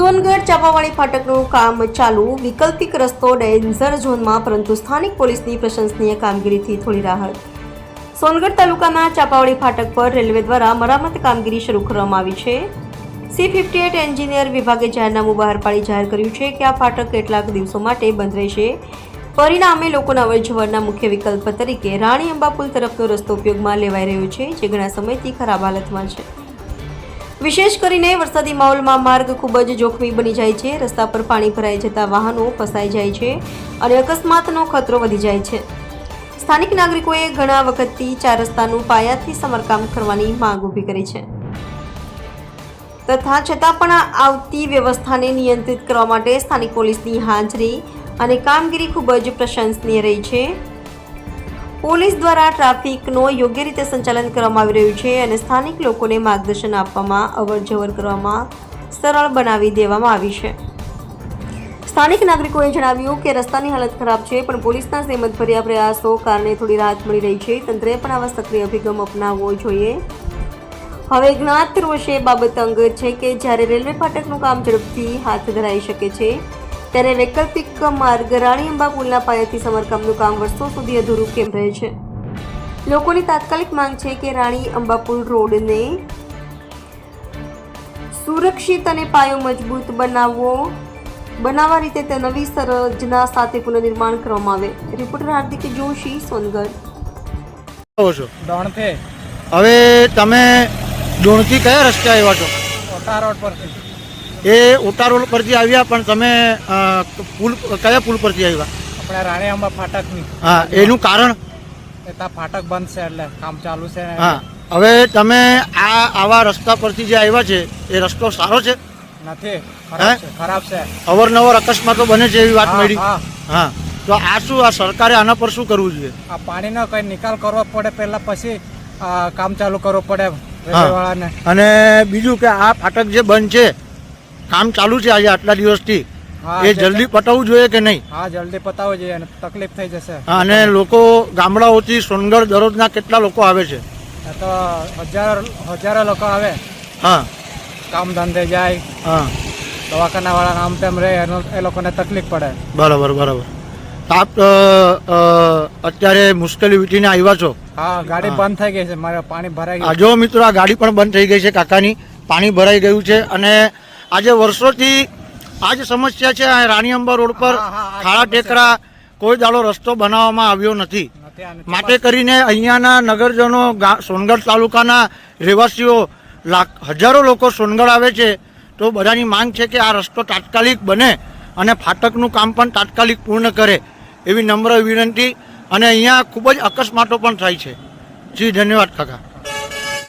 ચાપાવાળી ફાટકનું કામ ચાલુ. વૈકલ્પિક રસ્તો ડેન્ઝર ઝોનમાં, પરંતુ સ્થાનિક પોલીસની પ્રશંસનીય કામગીરીથી થોડી રાહત. સોનગઢ તાલુકાના ચાપાવાડી ફાટક પર રેલવે દ્વારા મરામત કામગીરી શરૂ કરવામાં આવી છે. સી ફિફ્ટી એટ એન્જિનિયર વિભાગે જાહેરનામું બહાર પાડી જાહેર કર્યું છે કે આ ફાટક કેટલાક દિવસો માટે બંધ રહેશે. પરિણામે લોકોના અવરજવરના મુખ્ય વિકલ્પ તરીકે રાણી અંબા પુલ તરફનો રસ્તો ઉપયોગમાં લેવાઈ રહ્યો છે, જે ઘણા સમયથી ખરાબ હાલતમાં છે. વિશેષ કરીને વરસાદી માહોલમાં માર્ગ ખૂબ જ જોખમી બની જાય છે. રસ્તા પર પાણી ભરાઈ જતા વાહનો ફસાઈ જાય છે અને અકસ્માતનો ખતરો વધી જાય છે. સ્થાનિક નાગરિકોએ ઘણા વખતથી ચાર રસ્તાનું પાયાથી સમારકામ કરવાની માંગ ઊભી કરી છે. તથા છતાં પણ આવતી વ્યવસ્થાને નિયંત્રિત કરવા માટે સ્થાનિક પોલીસની હાજરી અને કામગીરી ખૂબ જ પ્રશંસનીય રહી છે. પોલીસ દ્વારા ટ્રાફિકનો યોગ્ય રીતે સંચાલન કરવામાં આવી રહ્યું છે અને સ્થાનિક લોકોને માર્ગદર્શન આપવામાં અવર જવર કરવામાં સરળ બનાવી દેવામાં આવી છે. સ્થાનિક નાગરિકોએ જણાવ્યું કે રસ્તાની હાલત ખરાબ છે, પણ પોલીસના સહેમતભર્યા પ્રયાસો કારણે થોડી રાહત મળી રહી છે. તંત્રએ પણ આવા સક્રિય અભિગમ અપનાવવો જોઈએ. હવે જ્ઞાત રોષે બાબત અંગ છે કે જ્યારે રેલવે ફાટકનું કામ ઝડપથી હાથ ધરાઈ શકે છે ત્યારે વૈકલ્પિક માર્ગ રાણી અંબા પુલના પાયાથી સમારકામનું કામ વર્ષો સુધી અધૂરું કેમ રહે છે? લોકોની તાત્કાલિક માંગ છે કે રાણી અંબા પુલ રોડને સુરક્ષિત અને પાયો મજબૂત બનાવવો બનાવવા રીતે તે નવી સરજના સાથે પુનર્નિર્માણ કરવામાં આવે. રિપોર્ટર હાર્દિક જોશી સોનગઢ. દોણથી હવે તમે ડોણથી કયા રસ્તે આવ્યા છો? ઓટા રોડ પરથી. એ ઉટા રોડ પરથી આવ્યા પણ તમે પુલ કયા પુલ પરથી આવ્યા? આપણે રાણીયામાં ફાટક ફાટકની. હા એનું કારણ? એ ત્યાં ફાટક બંધ છે એટલે કામ ચાલુ છે. હા હવે તમે આ આવા રસ્તા પરથી જે આવ્યા છે એ રસ્તો સારો છે? નથી ખરાબ છે અવારનવાર અકસ્માતો બને છે એવી વાત મળી? હા. હા તો આ શું આ સરકારે આના પર શું કરવું જોઈએ? આ પાણીનો કઈ નિકાલ કરવો પડે પહેલા પછી કામ ચાલુ કરવું પડે અને બીજું કે આ ફાટક જે બંધ છે કામ ચાલુ છે આજે આટલા દિવસથી. એ જલ્દી પતાવવું જોઈએ કે નહીં? હા જલ્દી પતાવવું જોઈએ અને તકલીફ થઈ જશે. અને લોકો ગામડાઓથી સોનગઢ દરરોજના કેટલા લોકો આવે છે? તો હજારો હજારો લોકો આવે. હા. કામ ધંધે જાય હા. દવાખાના વાળા નામ તેમ રહે એ લોકોને તકલીફ પડે. બરાબર બરાબર. આપ અત્યારે મુશ્કેલી વીટીને આવ્યા છો? હા ગાડી બંધ થઈ ગઈ છે મારે પાણી ભરાઈ ગયું. જો મિત્રો આ ગાડી પણ બંધ થઈ ગઈ છે કાકાની. પાણી ભરાઈ ગયું છે અને આજે વર્ષોથી આ જ સમસ્યા છે આ રાણી અંબા રોડ પર ખાડા ટેકરા કોઈ દાડો રસ્તો બનાવવામાં આવ્યો નથી. માટે કરીને અહીંયાના નગરજનો ગા- સોનગઢ તાલુકાના રહેવાસીઓ લાખ હજારો લોકો સોનગઢ આવે છે તો બધાની માંગ છે કે આ રસ્તો તાત્કાલિક બને અને ફાટકનું કામ પણ તાત્કાલિક પૂર્ણ કરે એવી નમ્ર વિનંતી અને અહીંયા ખૂબ જ અકસ્માતો પણ થાય છે. જી ધન્યવાદ કાકા.